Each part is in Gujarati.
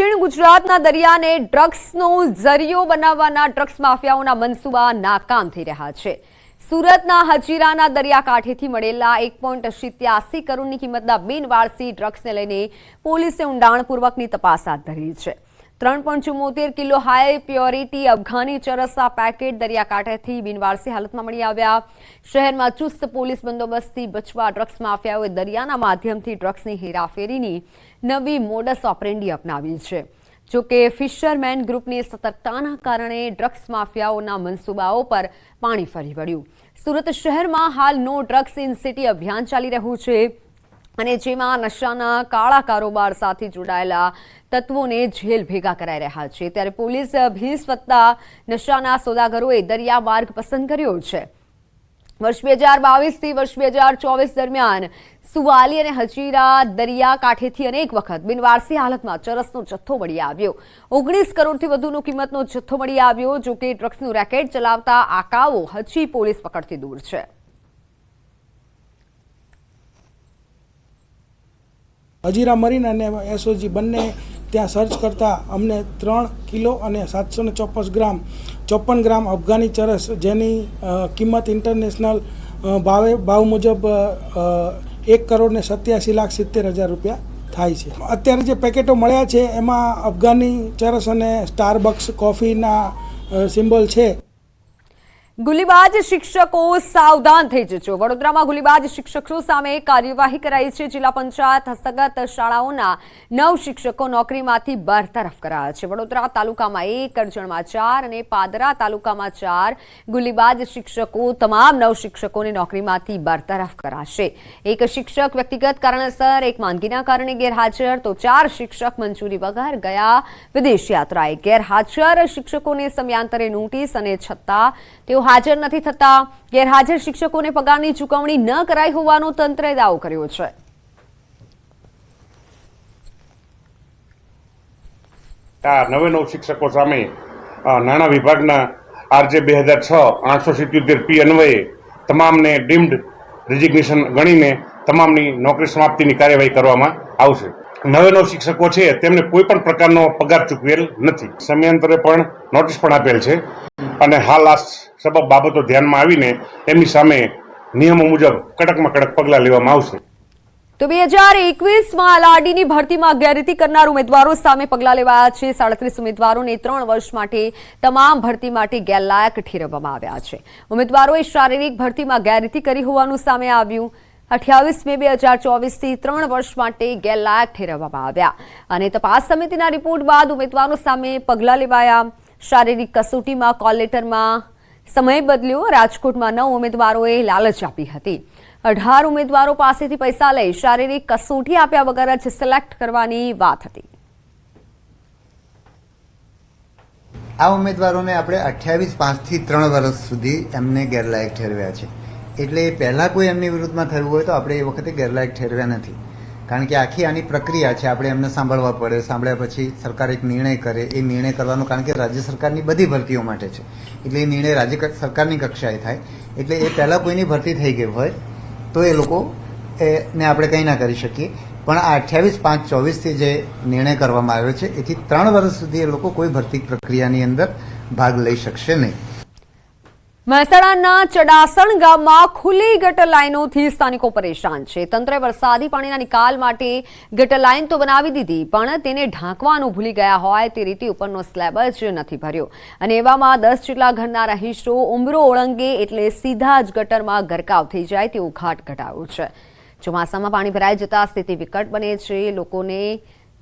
દક્ષિણ ગુજરાતના દરિયાને ડ્રગ્સનો ઝરિયો બનાવવાના ડ્રગ્સ માફિયાઓના મનસૂબા નાકામ થઈ રહ્યા છે. સુરતના હજીરાના દરિયાકાંઠેથી મળેલા એક પોઈન્ટ સિત્યાસી કરોડની કિંમતના બિનવારસી ડ્રગ્સને લઈને પોલીસે ઊંડાણપૂર્વકની તપાસ હાથ ધરી છે. ત્રણ પોઈન્ટ ચુમ્મોતેર કિલો હાઈ પ્યોરિટી અફઘાની ચરસા પેકેટ દરિયાકાંઠેથી બિનવારસી હાલતમાં મળી આવ્યા. શહેરમાં ચુસ્ત પોલીસ બંદોબસ્તથી બચવા ડ્રગ્સ માફિયાઓએ દરિયાના માધ્યમથી ડ્રગ્સની હેરાફેરીની નવી મોડસ ઓપરેન્ડી અપનાવી છે. જોકે ફિશરમેન ગ્રુપની સતર્કતાના કારણે ડ્રગ્સ માફિયાઓના મનસૂબાઓ પર પાણી ફરી વળ્યું. સુરત શહેરમાં હાલ નો ડ્રગ્સ ઇન સિટી અભિયાન ચાલી રહ્યું છે. અને જેમાં નશાના કાળા કારોબાર સાથે જોડાયેલા તત્વોને જેલ ભેગા કરાઈ રહ્યા છે. ત્યારે પોલીસ ભીસ વત્તા નશાના સોદાગરોએ દરિયા માર્ગ પસંદ કર્યો છે. વર્ષ બે હજાર બાવીસથી વર્ષ બે હજાર ચોવીસ દરમિયાન સુવાલી અને હજીરા દરિયા કાંઠેથી અનેક વખત બિનવારસી હાલતમાં ચરસનો જથ્થો મળી આવ્યો. ઓગણીસ કરોડથી વધુનો કિંમતનો જથ્થો મળી આવ્યો, જોકે ડ્રગ્સનું રેકેટ ચલાવતા આકાઓ હજી પોલીસ પકડથી દૂર છે. હજીરા મરીન અને એસઓજી બંને ત્યાં સર્ચ કરતાં અમને ત્રણ કિલો અને સાતસો ને ચોપન ગ્રામ ચોપન ગ્રામ અફઘાની ચરસ જેની કિંમત ઇન્ટરનેશનલ ભાવે, ભાવ મુજબ એક કરોડ ને સત્યાસી લાખ સિત્તેર હજાર રૂપિયા થાય છે. અત્યારે જે પેકેટો મળ્યા છે, એમાં અફઘાની ચરસ અને સ્ટારબક્સ કોફીના સિમ્બોલ છે. ગુલીબાજ શિક્ષકો સાવધાન થઈ જજો. વડોદરામાં ગુલીબાજ શિક્ષકો સામે કાર્યવાહી કરાઈ છે. જિલ્લા પંચાયત હસ્તગત શાળાઓના નવ શિક્ષકો નોકરીમાંથી બરતરફ કરાયા છે. વડોદરા તાલુકામાં એક, કરજણમાં ચાર અને પાદરા તાલુકામાં ચાર ગુલીબાજ શિક્ષકો, તમામ નવ શિક્ષકોને નોકરીમાંથી બરતરફ કરાશે. એક શિક્ષક વ્યક્તિગત કારણસર, એક માંદગીના કારણે ગેરહાજર, તો ચાર શિક્ષક મંજૂરી વગર ગયા વિદેશ યાત્રાએ. ગેરહાજર શિક્ષકોને સમયાંતરે નોટિસ અને છતાં તેઓ હાજર નથી થતા. ગેરહાજર શિક્ષકોને પગારની ચૂકવણી ન કરાઈ હોવાનો તંત્રે દાવો કર્યો છે. નવે નવ શિક્ષકો સામે નાણાં વિભાગના આરજે બે હજાર છ, આઠસો સિત્યોતેર પી અન્વયે તમામને ડીમ્ડ રિઝિગ્નેશન ગણીને તમામની નોકરી સમાપ્તિની કાર્યવાહી કરવામાં આવશે. નવે નવ શિક્ષકો છે, તેમને કોઈ પણ પ્રકારનો પગાર ચૂકવેલ નથી. સમયાંતરે પણ નોટિસ પણ આપેલ છે. અને હાલ આ સબબ બાબતો ધ્યાનમાં આવીને એમની સામે નિયમો મુજબ કડકમાં કડક પગલાં લેવામાં આવશે. તો બે હજાર એકવીસમાં એલઆરડીની ભરતીમાં ગેરરીતિ કરનાર ઉમેદવારો સામે પગલાં લેવાયા છે. સાડત્રીસ ઉમેદવારોને ત્રણ વર્ષ માટે તમામ ભરતી માટે ગેરલાયક ઠેરવવામાં આવ્યા છે. ઉમેદવારોએ શારીરિક ભરતીમાં ગેરરીતિ કરી હોવાનું સામે આવ્યું. અઠ્યાવીસ મે બે હજાર ચોવીસથી ત્રણ વર્ષ માટે ગેરલાયક ઠેરવવામાં આવ્યા. અને તપાસ સમિતિના રિપોર્ટ બાદ ઉમેદવારો સામે પગલાં લેવાયા. શારીરિક કસોટીમાં કોલ લેટરમાં સમય બદલ્યો. રાજકોટમાં નવ ઉમેદવારોએ લાલચ આપી હતી. અઢાર ઉમેદવારો પાસેથી પૈસા લઈ શારીરિક કસોટી આપ્યા વગર જ સિલેક્ટ કરવાની વાત હતી. આ ઉમેદવારોને આપણે અઠ્યાવીસ પાંચથી ત્રણ વર્ષ સુધી એમને ગેરલાયક ઠેરવ્યા છે. એટલે પહેલાં કોઈ એમની વિરુદ્ધમાં થયું હોય તો આપણે એ વખતે ગેરલાયક ઠેરવ્યા નથી. કારણ કે આખી આની પ્રક્રિયા છે, આપણે એમને સાંભળવા પડે, સાંભળ્યા પછી સરકાર એક નિર્ણય કરે. એ નિર્ણય કરવાનો કારણ કે રાજ્ય સરકારની બધી ભરતીઓ માટે છે. એટલે એ નિર્ણય રાજ્ય સરકારની કક્ષાએ થાય. એટલે એ પહેલાં કોઈની ભરતી થઈ ગઈ હોય, તો એ લોકો એને આપણે કંઈ ના કરી શકીએ. પણ આ અઠ્યાવીસ, પાંચ, ચોવીસથી જે નિર્ણય કરવામાં આવ્યો છે, એથી ત્રણ વર્ષ સુધી એ લોકો કોઈ ભરતી પ્રક્રિયાની અંદર ભાગ લઈ શકશે નહીં. મહેસાણાના ચડાસણ ગામમાં ખુલ્લી ગટર લાઇનોથી સ્થાનિકો પરેશાન છે. તંત્રે વરસાદી પાણીના નિકાલ માટે ગટર લાઇન તો બનાવી દીધી, પણ તેને ઢાંકવાનું ભૂલી ગયા હોય તે રીતે ઉપરનો સ્લેબ જ નથી ભર્યો. અને એવામાં દસ જેટલા ઘરના રહીશો ઉમરો ઓળંગે એટલે સીધા જ ગટરમાં ગરકાવ થઈ જાય તેવું ઘાટ ઘટાડ્યું છે. ચોમાસામાં પાણી ભરાઈ જતા સ્થિતિ વિકટ બને છે. લોકોને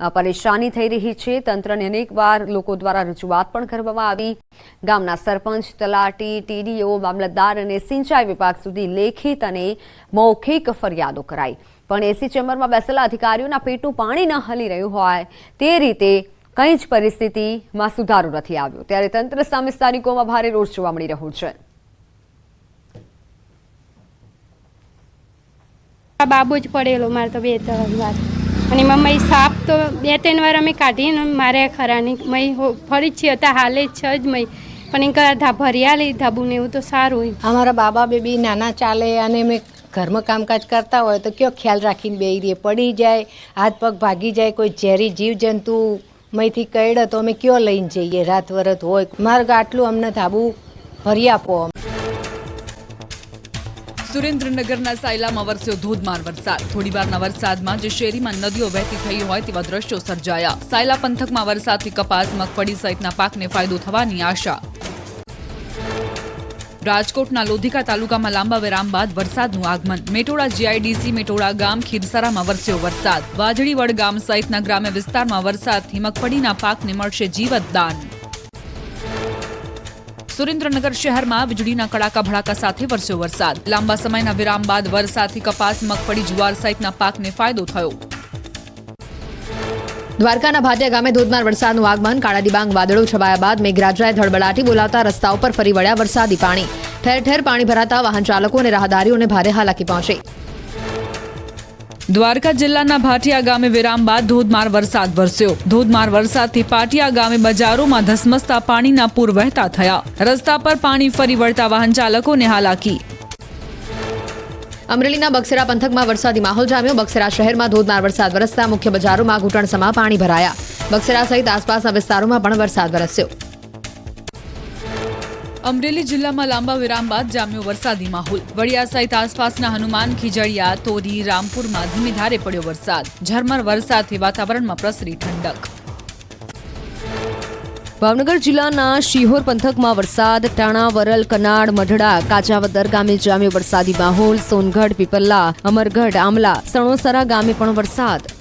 પરેશાની થઈ રહી છે. તંત્રને અનેકવાર લોકો દ્વારા રજૂઆત પણ કરવામાં આવી. ગામના સરપંચ, તલાટી, ટીડીઓ, મામલતદાર અને સિંચાઈ વિભાગ સુધી લેખિત અને મૌખિક ફરિયાદો કરાઈ. પણ એસી ચેમ્બરમાં બેસેલા અધિકારીઓના પેટનું પાણી ન હલી રહ્યું હોય તે રીતે કંઈ જ પરિસ્થિતિમાં સુધારો નથી આવ્યો. ત્યારે તંત્ર સામે સ્થાનિકોમાં ભારે રોષ જોવા મળી રહ્યો છે. બાબુ જ પડેલો, મારે તો બે ત્રણ વાર. અને એમાં મય સાપ તો બે ત્રણ વાર અમે કાઢીને મારે ખરાની મય ફરી જ છીએ હતા હાલે છે જ મય. પણ એ ધા ભર્યા લઈ ધાબુને એવું તો સારું હોય. અમારા બાબા બેબી નાના ચાલે અને અમે ઘરમાં કામકાજ કરતા હોય તો કયો ખ્યાલ રાખીને બે રહીએ? પડી જાય, હાથ પગ ભાગી જાય, કોઈ ઝેરી જીવજંતુ મયથી કઈડે તો અમે કયો લઈને જઈએ? રાત વરત હોય. માર્ગ આટલું અમને ધાબુ ભરી આપો સુરેન્દ્રનગરના સાયલામાં વરસ્યો ધોધમાર વરસાદ. થોડીવારના વરસાદમાં જે શેરીમાં નદીઓ વહેતી થઈ હોય તેવા દ્રશ્યો સર્જાયા. સાયલા પંથકમાં વરસાદથી કપાસ, મગફળી સહિતના પાકને ફાયદો થવાની આશા. રાજકોટના લોધિકા તાલુકામાં લાંબા વિરામ બાદ વરસાદનું આગમન. મેટોડા જીઆઈડીસી મેટોડા ગામ ખીરસરામાં વરસ્યો વરસાદ. વાજળીવડ ગામ સહિતના ગ્રામ્ય વિસ્તારમાં વરસાદથી મગફળીના પાકને મળશે જીવતદાન. સુરેન્દ્રનગર શહેરમાં વીજળીના કડાકા ભડાકા સાથે વરસ્યો વરસાદ. લાંબા સમયના વિરામ બાદ વરસાદથી કપાસ, મગફળી, જુવાર સહિતના પાકને ફાયદો થયો. દ્વારકાના ભાટિયા ગામે ધોધમાર વરસાદનું આગમન. કાળા ડિબાંગ વાદળો છવાયા બાદ મેઘરાજાએ ધડબડાટી બોલાવતા રસ્તા ઉપર ફરી વળ્યા વરસાદી પાણી. ઠેર ઠેર પાણી ભરાતા વાહન ચાલકો અને રાહદારીઓને ભારે હાલાકી પહોંચી. દ્વારકા જિલ્લાના ભાટિયા ગામે વિરામ બાદ ધોધમાર વરસાદ વરસ્યો. ધોધમાર વરસાદથી પાટિયા ગામે બજારોમાં ધસમસતા પાણીના પૂર વહેતા થયા. રસ્તા પર પાણી ફરી વળતા વાહન ચાલકોને હાલાકી. અમરેલીના બક્સરા પંથકમાં વરસાદી માહોલ જામ્યો. બક્સરા શહેરમાં ધોધમાર વરસાદ વરસતા મુખ્ય બજારોમાં ઘૂંટણસમાં પાણી ભરાયા. બક્સરા સહિત આસપાસના વિસ્તારોમાં પણ વરસાદ વરસ્યો. અમરેલી જિલ્લામાં લાંબા વિરામ બાદ જામ્યો વરસાદી માહોલ. વડિયા સહિત આસપાસના હનુમાન, ખીજડીયા, તોરી, રામપુરમાં ધીમી ધારે પડ્યો વરસાદ. ઝરમર વરસાદથી વાતાવરણમાં પ્રસરી ઠંડક. ભાવનગર જિલ્લાના શિહોર પંથકમાં વરસાદ, ટાણા, વરલ કનાડ મઢડા, કાચાવદર ગામે જામ્યો વરસાદી માહોલ. સોનગઢ, પીપલ્લા, અમરગઢ, આમલા, સણોસરા ગામે પણ વરસાદ.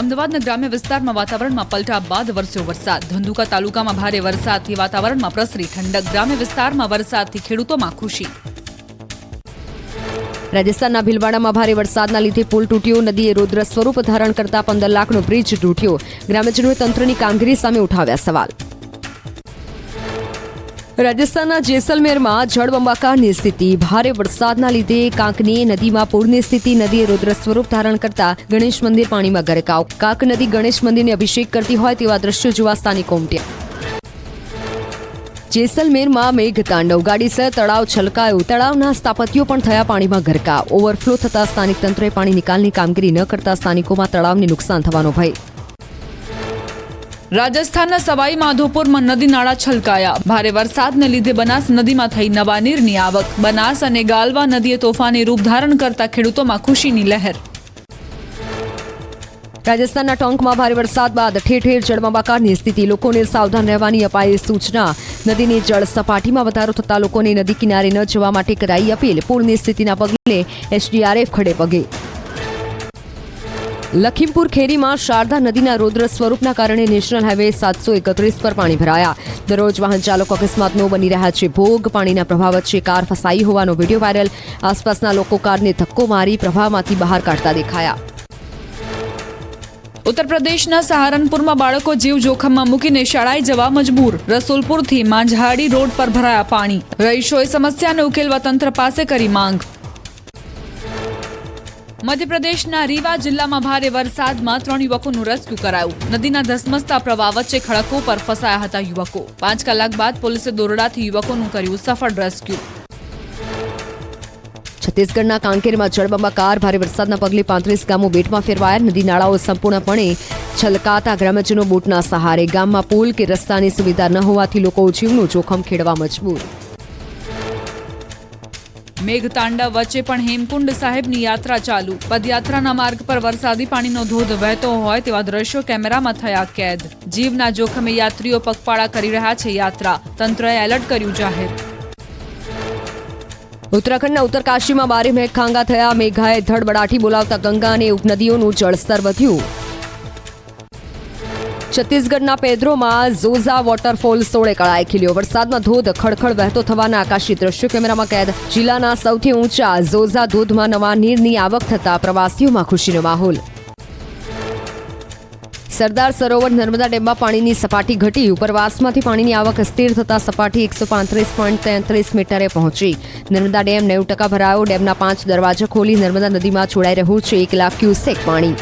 અમદાવાદના ગ્રામ્ય વિસ્તારમાં વાતાવરણમાં પલટા બાદ વરસ્યો વરસાદ. ધંધુકા તાલુકામાં ભારે વરસાદથી વાતાવરણમાં પ્રસરી ઠંડક. ગ્રામ્ય વિસ્તારમાં વરસાદથી ખેડૂતોમાં ખુશી. રાજસ્થાનના ભીલવાડામાં ભારે વરસાદના લીધે પુલ તૂટ્યો, નદીએ રૌદ્ર સ્વરૂપ ધારણ કરતા પંદર લાખનો બ્રિજ તૂટ્યો. ગ્રામ્યજનોએ તંત્રની કામગીરી સામે ઉઠાવ્યા સવાલ. રાજસ્થાનના જેસલમેરમાં જળબંબાકારની સ્થિતિ. ભારે વરસાદના લીધે કાંકની નદીમાં પૂરની સ્થિતિ. નદીએ રુદ્ર સ્વરૂપ ધારણ કરતા ગણેશ મંદિર પાણીમાં ગરકાવ. કાંક નદી ગણેશ મંદિરને અભિષેક કરતી હોય તેવા દ્રશ્યો જોવા સ્થાનિકો ઉમટ્યા. જેસલમેરમાં મેઘતાંડવ ગાડીસર તળાવ છલકાયું. તળાવના સ્થાપત્યો પણ થયા પાણીમાં ગરકાવ. ઓવરફ્લો થતા સ્થાનિક તંત્રએ પાણી નિકાલની કામગીરી ન કરતા સ્થાનિકોમાં તળાવને નુકસાન થવાનો ભય. રાજસ્થાનના સવાઈ માધોપુરમાં નદી નાળા છલકાયા. ભારે વરસાદને લીધે બનાસ નદીમાં થઈ નવા નીરની આવક. બનાસ અને ગાલવા નદીએ તોફાની રૂપ ધારણ કરતા ખેડૂતોમાં ખુશીની લહેર. રાજસ્થાનના ટોંકમાં ભારે વરસાદ બાદ ઠેર ઠેર જળબંબાકારની સ્થિતિ. લોકોને સાવધાન રહેવાની અપાઈ સૂચના. નદીની જળ સપાટીમાં વધારો થતા લોકોને નદી કિનારે ન જવા માટે કરાઈ અપીલ. પૂરની સ્થિતિના પગલે એસડીઆરએફ ખડે પગે. લખીમપુર ખેરીમાં શારદા નદીના રૌદ્ર સ્વરૂપના કારણે નેશનલ હાઈવે સાતસો એકત્રીસ પર પાણી ભરાયા. દરરોજ વાહન ચાલકો અકસ્માતનો બની રહ્યા છે ભોગ. પાણીના પ્રભાવ વચ્ચે કાર ફસાઈ હોવાનો વીડિયો વાયરલ. આસપાસના લોકો કારને ધક્કો મારી પ્રભાવમાંથી બહાર કાઢતા દેખાયા. ઉત્તર પ્રદેશના સહારનપુરમાં બાળકો જીવ જોખમમાં મૂકીને શાળાએ જવા મજબૂર. રસુલપુરથી માંઝાડી રોડ પર ભરાયા પાણી. રહીશોએ સમસ્યાને ઉકેલવા તંત્ર પાસે કરી માંગ. મધ્યપ્રદેશના રીવા જિલ્લામાં ભારે વરસાદમાં ત્રણ યુવકોનું રેસ્ક્યુ કરાયું. નદીના ધસમસતા પ્રવાહ વચ્ચે ખડકો પર ફસાયા હતા યુવકો. પાંચ કલાક બાદ પોલીસે દોરડાથી યુવકોનું કર્યું સફળ રેસ્ક્યુ. છત્તીસગઢના કાંકેરમાં જળબંબાકાર ભારે વરસાદના પગલે પાંત્રીસ ગામો બેટમાં ફેરવાયા. નદી નાળાઓ સંપૂર્ણપણે છલકાતા ગ્રામજનો બોટના સહારે ગામમાં પુલ કે રસ્તાની સુવિધા ન હોવાથી લોકો જીવનું જોખમ ખેડવા મજબૂર. મેઘતાંડા વચ્ચે પણ હેમકુંડ સાહેબની યાત્રા ચાલુ. પદયાત્રાના માર્ગ પર વરસાદી પાણીનો ધોધ વહેતો હોય તેવા દ્રશ્યો કેમેરામાં થયા કેદ. જીવના જોખમે યાત્રીઓ પગપાળા કરી રહ્યા છે યાત્રા. તંત્રએ એલર્ટ કર્યું જાહેર. ઉત્તરાખંડના ઉત્તરકાશીમાં બારે મેઘખાંગા થયા. મેઘાએ ધડબડાટી બોલાવતા ગંગા અને ઉપનદીઓનું જળસ્તર વધ્યું. છત્તીસગઢના પેદ્રોમાં ઝોઝા વોટરફોલ સોળે કળાએ ખીલ્યો. વરસાદમાં ધોધ ખડખડ વહેતો થવાના આકાશી દ્રશ્યો. કેમેરામાં કેદ જિલ્લાના સૌથી ઊંચા ઝોઝા ધોધમાં નવા નીરની આવક થતા પ્રવાસીઓમાં ખુશીનો માહોલ. સરદાર સરોવર નર્મદા ડેમમાં પાણીની સપાટી ઘટી. ઉપરવાસમાંથી પાણીની આવક સ્થિર થતા સપાટી એકસો પાંત્રીસ પોઈન્ટ તેત્રીસ મીટરે પહોંચી. નર્મદા ડેમ નેવું ટકા ભરાયો. ડેમના પાંચ દરવાજા ખોલી નર્મદા નદીમાં છોડાઈ રહ્યું છે એક લાખ ક્યુસેક પાણી.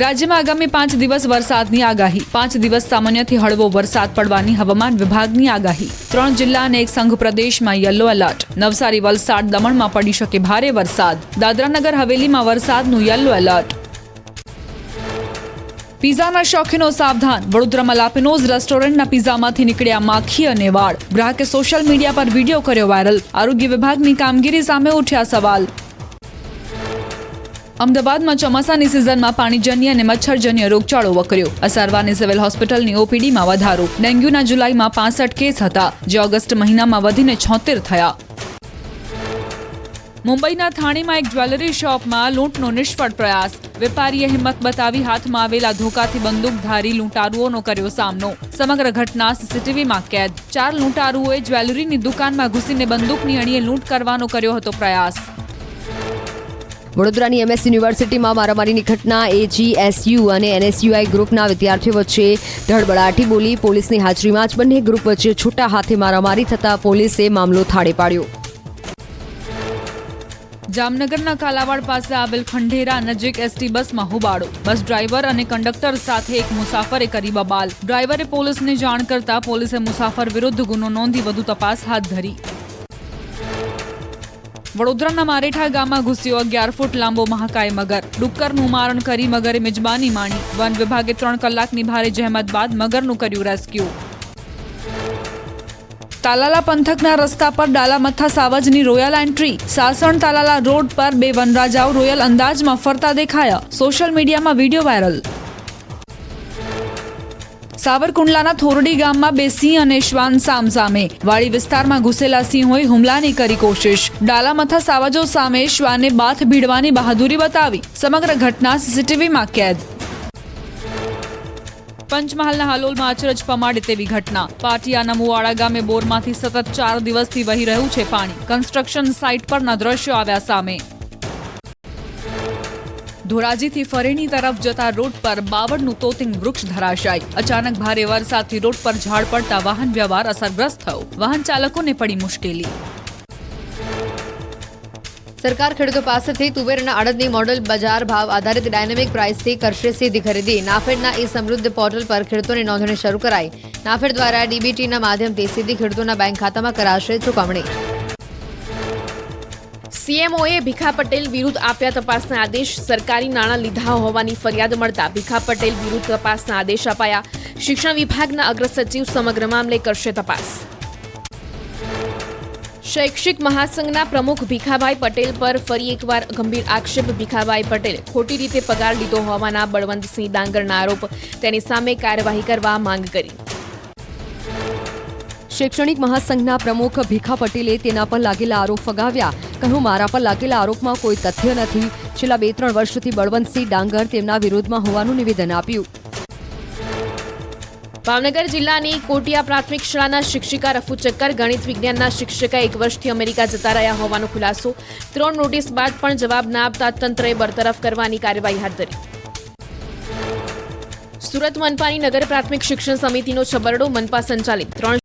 રાજ્યમાં આગામી પાંચ દિવસ વરસાદની આગાહી. પાંચ દિવસ સામાન્યથી હળવો વરસાદ પડવાની હવામાન વિભાગની આગાહી. ત્રણ જિલ્લા અને એક સંઘ પ્રદેશમાં યલો એલર્ટ. નવસારી, વલસાડ, દમણમાં પડી શકે ભારે વરસાદ. દાદરાનગર, હવેલીમાં વરસાદનું યલો એલર્ટ. પિઝાના શોખીનો સાવધાન. વડોદરામાં લાપિનોઝ રેસ્ટોરન્ટના પિઝામાંથી નીકળ્યા માખી અને વાળ. ગ્રાહકે સોશિયલ મીડિયા પર વીડિયો કર્યો વાયરલ. આરોગ્ય વિભાગની કામગીરી સામે ઉઠ્યા સવાલ. અમદાવાદમાં ચોમાસાની સિઝનમાં પાણીજન્ય અને મચ્છરજન્ય રોગચાળો વકર્યો. અસારવાની સિવિલ હોસ્પિટલની ઓપીડીમાં વધારો. ડેન્ગ્યુના જુલાઈમાં પાસઠ કેસ હતા. જે ઓગસ્ટ મહિનામાં વધીને છોતેર થયા. મુંબઈના થાણેમાં એક જ્વેલરી શોપમાં લૂંટનો નિષ્ફળ પ્રયાસ. વેપારીએ હિંમત બતાવી હાથમાં આવેલા ધોકાથી બંદૂકધારી લૂંટારુઓનો કર્યો સામનો. સમગ્ર ઘટના સીસીટીવીમાં કેદ. ચાર લૂંટારુઓએ જ્વેલરીની દુકાનમાં ઘૂસીને બંદૂકની અણીએ લૂંટ કરવાનો કર્યો હતો પ્રયાસ. વડોદરાની એમએસ યુનિવર્સિટીમાં મારામારીની ઘટના એજીએસયુ અને એનએસયુઆઈ ગ્રુપના વિદ્યાર્થીઓ વચ્ચે ધડબડાટી બોલી પોલીસની હાજરીમાં જ બંને ગ્રુપ વચ્ચે છૂટા હાથે મારામારી થતાં પોલીસે મામલો થાળે પાડ્યો. જામનગરના કાલાવાડ પાસે આવેલ ખંડેરા નજીક એસટી બસમાં હોબાળો. બસ ડ્રાઈવર અને કંડક્ટર સાથે એક મુસાફરે કરી બબાલ. ડ્રાઈવરે પોલીસને જાણ કરતા પોલીસે મુસાફર વિરુદ્ધ ગુનો નોંધી વધુ તપાસ હાથ ધરી. વડોદરાના મારેઠા ગામમાં ઘૂસ્યો અગિયાર ફૂટ લાંબો મહાકાય મગર. ડુક્કરનું મારણ કરી મગરે મિજબાની માણી વન વિભાગે ત્રણ કલાકની ભારે જહેમત બાદ મગરનું કર્યું રેસ્ક્યુ. તાલાલા પંથકના રસ્તા પર ડાલામથા સાવજની royal entry. Sasan Talala road પર બે વનરાજાઓ રોયલ અંદાજમાં ફરતા દેખાયા. સોશિયલ મીડિયામાં વીડિયો વાયરલ. સાવરકુંડલાના થોરડી ગામમાં બે સિંહ અને શ્વાન સામસામે વાડી વિસ્તારમાં ઘૂસેલા સિંહોએ હુમલાની કરી કોશિશ. ડાલામથા સાવજો સામે શ્વાને બાથ ભીડવાની બહાદુરી બતાવી. સમગ્ર ઘટના સીસીટીવીમાં કેદ. પંચમહાલના હાલોલમાં અચરજ પમાડે તેવી ઘટના. પાટિયાના મુવાડા ગામે બોરમાંથી સતત ચાર દિવસથી વહી રહ્યું છે પાણી. કન્સ્ટ્રક્શન સાઇટ પરના દ્રશ્યો આવ્યા સામે. ધોરાજીથી ફરેણી તરફ જતા રોડ પર બાવળનું તોતિંગ વૃક્ષ ધરાશાય. અચાનક ભારે વરસાદથી રોડ પર ઝાડ પડતા વાહન વ્યવહાર અસરગ્રસ્ત થયો. વાહન ચાલકોને પડી મુશ્કેલી. સરકાર ખેડૂતો પાસેથી તુવેરના અડદની મોડલ બજાર ભાવ આધારિત ડાયનેમિક પ્રાઇસથી કરશે સીધી ખરીદી. નાફેડના ઈ સમૃદ્ધ પોર્ટલ પર ખેડૂતોની નોંધણી શરૂ કરાઈ. નાફેડ દ્વારા ડીબીટીના માધ્યમથી સીધી ખેડૂતોના બેંક ખાતામાં કરાશે ચૂકવણી. સીએમઓએ ભીખા પટેલ વિરુદ્ધ આપ્યા તપાસના આદેશ સરકારી નાણાં લીધા હોવાની ફરિયાદ મળતા ભીખા પટેલ વિરુદ્ધ તપાસના આદેશ અપાયા. શિક્ષણ વિભાગના અગ્રસચિવ સમગ્ર મામલે કરશે તપાસ. શૈક્ષિક મહાસંઘના પ્રમુખ ભીખાભાઈ પટેલ પર ફરી એકવાર ગંભીર આક્ષેપ. ભીખાભાઈ પટેલ ખોટી રીતે પગાર લીધો હોવાના બળવંતસિંહ ડાંગરના આરોપ. તેની સામે કાર્યવાહી કરવા માંગ કરી. શૈક્ષણિક મહાસંઘના પ્રમુખ ભીખા પટેલે તેના પર લાગેલા આરોપ ફગાવ્યા. કહ્યું, મારા પર લાગેલા આરોપમાં કોઈ તથ્ય નથી. છેલ્લા બે ત્રણ વર્ષથી બળવંતસિંહ ડાંગર તેમના વિરોધમાં હોવાનું નિવેદન આપ્યું. ભાવનગર જિલ્લાની કોટિયા પ્રાથમિક શાળાના શિક્ષિકા રફુ ચક્કર ગણિત વિજ્ઞાનના શિક્ષિકા એક વર્ષથી અમેરિકા જતા રહ્યા હોવાનો ખુલાસો. ત્રણ નોટિસ બાદ પણ જવાબ ના આપતા તંત્રએ બરતરફ કરવાની કાર્યવાહી હાથ ધરી. સુરત મનપાની નગર પ્રાથમિક શિક્ષણ સમિતિનો છબરડો મનપા સંચાલિત. ત્રણ